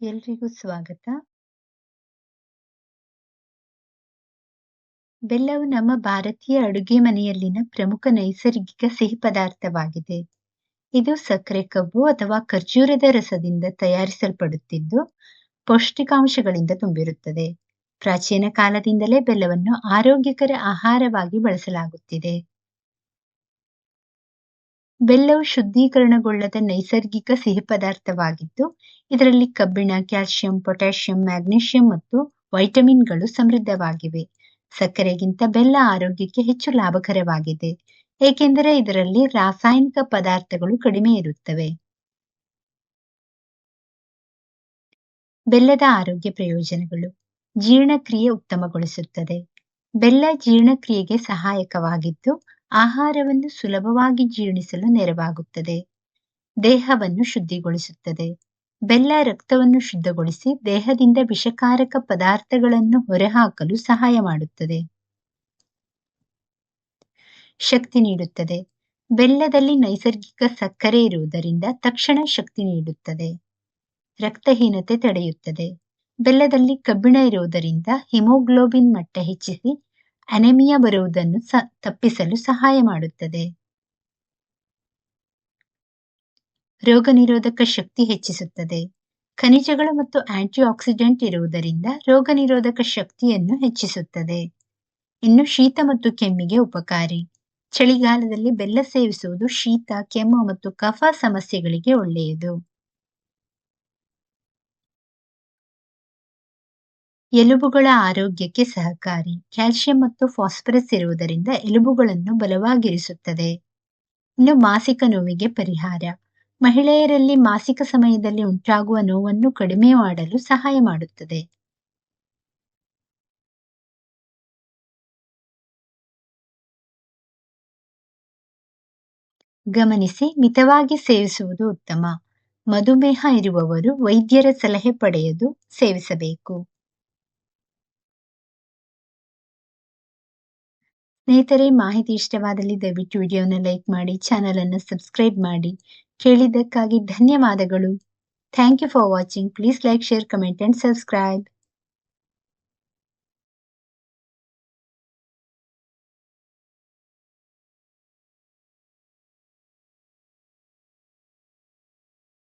ಎಲ್ರಿಗೂ ಸ್ವಾಗತ. ಬೆಲ್ಲವು ನಮ್ಮ ಭಾರತೀಯ ಅಡುಗೆ ಮನೆಯಲ್ಲಿನ ಪ್ರಮುಖ ನೈಸರ್ಗಿಕ ಸಿಹಿ ಪದಾರ್ಥವಾಗಿದೆ. ಇದು ಸಕ್ಕರೆ ಕಬ್ಬು ಅಥವಾ ಖರ್ಜೂರದ ರಸದಿಂದ ತಯಾರಿಸಲ್ಪಡುತ್ತಿದ್ದು, ಪೌಷ್ಟಿಕಾಂಶಗಳಿಂದ ತುಂಬಿರುತ್ತದೆ. ಪ್ರಾಚೀನ ಕಾಲದಿಂದಲೇ ಬೆಲ್ಲವನ್ನು ಆರೋಗ್ಯಕರ ಆಹಾರವಾಗಿ ಬಳಸಲಾಗುತ್ತಿದೆ. ಬೆಲ್ಲವು ಶುದ್ಧೀಕರಣಗೊಳ್ಳದ ನೈಸರ್ಗಿಕ ಸಿಹಿ ಪದಾರ್ಥವಾಗಿದ್ದು, ಇದರಲ್ಲಿ ಕಬ್ಬಿಣ, ಕ್ಯಾಲ್ಸಿಯಂ, ಪೊಟ್ಯಾಸಿಯಂ ಮ್ಯಾಗ್ನೀಷಿಯಂ ಮತ್ತು ವೈಟಮಿನ್‌ಗಳು ಸಮೃದ್ಧವಾಗಿವೆ. ಸಕ್ಕರೆಗಿಂತ ಬೆಲ್ಲ ಆರೋಗ್ಯಕ್ಕೆ ಹೆಚ್ಚು ಲಾಭಕರವಾಗಿದೆ, ಏಕೆಂದರೆ ಇದರಲ್ಲಿ ರಾಸಾಯನಿಕ ಪದಾರ್ಥಗಳು ಕಡಿಮೆ ಇರುತ್ತವೆ. ಬೆಲ್ಲದ ಆರೋಗ್ಯ ಪ್ರಯೋಜನಗಳು ಜೀರ್ಣಕ್ರಿಯೆ ಉತ್ತಮಗೊಳಿಸುತ್ತದೆ. ಬೆಲ್ಲ ಜೀರ್ಣಕ್ರಿಯೆಗೆ ಸಹಾಯಕವಾಗಿದ್ದು, ಆಹಾರವನ್ನು ಸುಲಭವಾಗಿ ಜೀರ್ಣಿಸಲು ನೆರವಾಗುತ್ತದೆ. ದೇಹವನ್ನು ಶುದ್ಧಿಗೊಳಿಸುತ್ತದೆ. ಬೆಲ್ಲ ರಕ್ತವನ್ನು ಶುದ್ಧಗೊಳಿಸಿ ದೇಹದಿಂದ ವಿಷಕಾರಕ ಪದಾರ್ಥಗಳನ್ನು ಹೊರಹಾಕಲು ಸಹಾಯ ಮಾಡುತ್ತದೆ. ಶಕ್ತಿ ನೀಡುತ್ತದೆ. ಬೆಲ್ಲದಲ್ಲಿ ನೈಸರ್ಗಿಕ ಸಕ್ಕರೆ ಇರುವುದರಿಂದ ತಕ್ಷಣ ಶಕ್ತಿ ನೀಡುತ್ತದೆ. ರಕ್ತಹೀನತೆ ತಡೆಯುತ್ತದೆ. ಬೆಲ್ಲದಲ್ಲಿ ಕಬ್ಬಿಣ ಇರುವುದರಿಂದ ಹಿಮೋಗ್ಲೋಬಿನ್ ಮಟ್ಟ ಹೆಚ್ಚಿಸಿ ಅನೆಮಿಯಾ ಬರುವುದನ್ನು ತಪ್ಪಿಸಲು ಸಹಾಯ ಮಾಡುತ್ತದೆ. ರೋಗನಿರೋಧಕ ಶಕ್ತಿ ಹೆಚ್ಚಿಸುತ್ತದೆ. ಖನಿಜಗಳು ಮತ್ತು ಆಂಟಿಆಕ್ಸಿಡೆಂಟ್ ಇರುವುದರಿಂದ ರೋಗನಿರೋಧಕ ಶಕ್ತಿಯನ್ನು ಹೆಚ್ಚಿಸುತ್ತದೆ. ಇನ್ನು ಶೀತ ಮತ್ತು ಕೆಮ್ಮಿಗೆ ಉಪಕಾರಿ. ಚಳಿಗಾಲದಲ್ಲಿ ಬೆಲ್ಲ ಸೇವಿಸುವುದು ಶೀತ, ಕೆಮ್ಮು ಮತ್ತು ಕಫ ಸಮಸ್ಯೆಗಳಿಗೆ ಒಳ್ಳೆಯದು. ಎಲುಬುಗಳ ಆರೋಗ್ಯಕ್ಕೆ ಸಹಕಾರಿ. ಕ್ಯಾಲ್ಸಿಯಂ ಮತ್ತು ಫಾಸ್ಫರಸ್ ಇರುವುದರಿಂದ ಎಲುಬುಗಳನ್ನು ಬಲವಾಗಿರಿಸುತ್ತದೆ. ಇನ್ನು ಮಾಸಿಕ ನೋವಿಗೆ ಪರಿಹಾರ. ಮಹಿಳೆಯರಲ್ಲಿ ಮಾಸಿಕ ಸಮಯದಲ್ಲಿ ಉಂಟಾಗುವ ನೋವನ್ನು ಕಡಿಮೆ ಮಾಡಲು ಸಹಾಯ ಮಾಡುತ್ತದೆ. ಗಮನಿಸಿ, ಮಿತವಾಗಿ ಸೇವಿಸುವುದು ಉತ್ತಮ. ಮಧುಮೇಹ ಇರುವವರು ವೈದ್ಯರ ಸಲಹೆ ಪಡೆಯದು ಸೇವಿಸಬೇಕು. ಸ್ನೇಹಿತರೆ ಮಾಹಿತಿ ಇಷ್ಟವಾದಲ್ಲಿ ದಯವಿಟ್ಟು ವಿಡಿಯೋನ ಲೈಕ್ ಮಾಡಿ, ಚಾನಲ್ ಅನ್ನು ಸಬ್ಸ್ಕ್ರೈಬ್ ಮಾಡಿ. ಕೇಳಿದ್ದಕ್ಕಾಗಿ ಧನ್ಯವಾದಗಳು. Thank you for watching. Please like, share, comment and subscribe.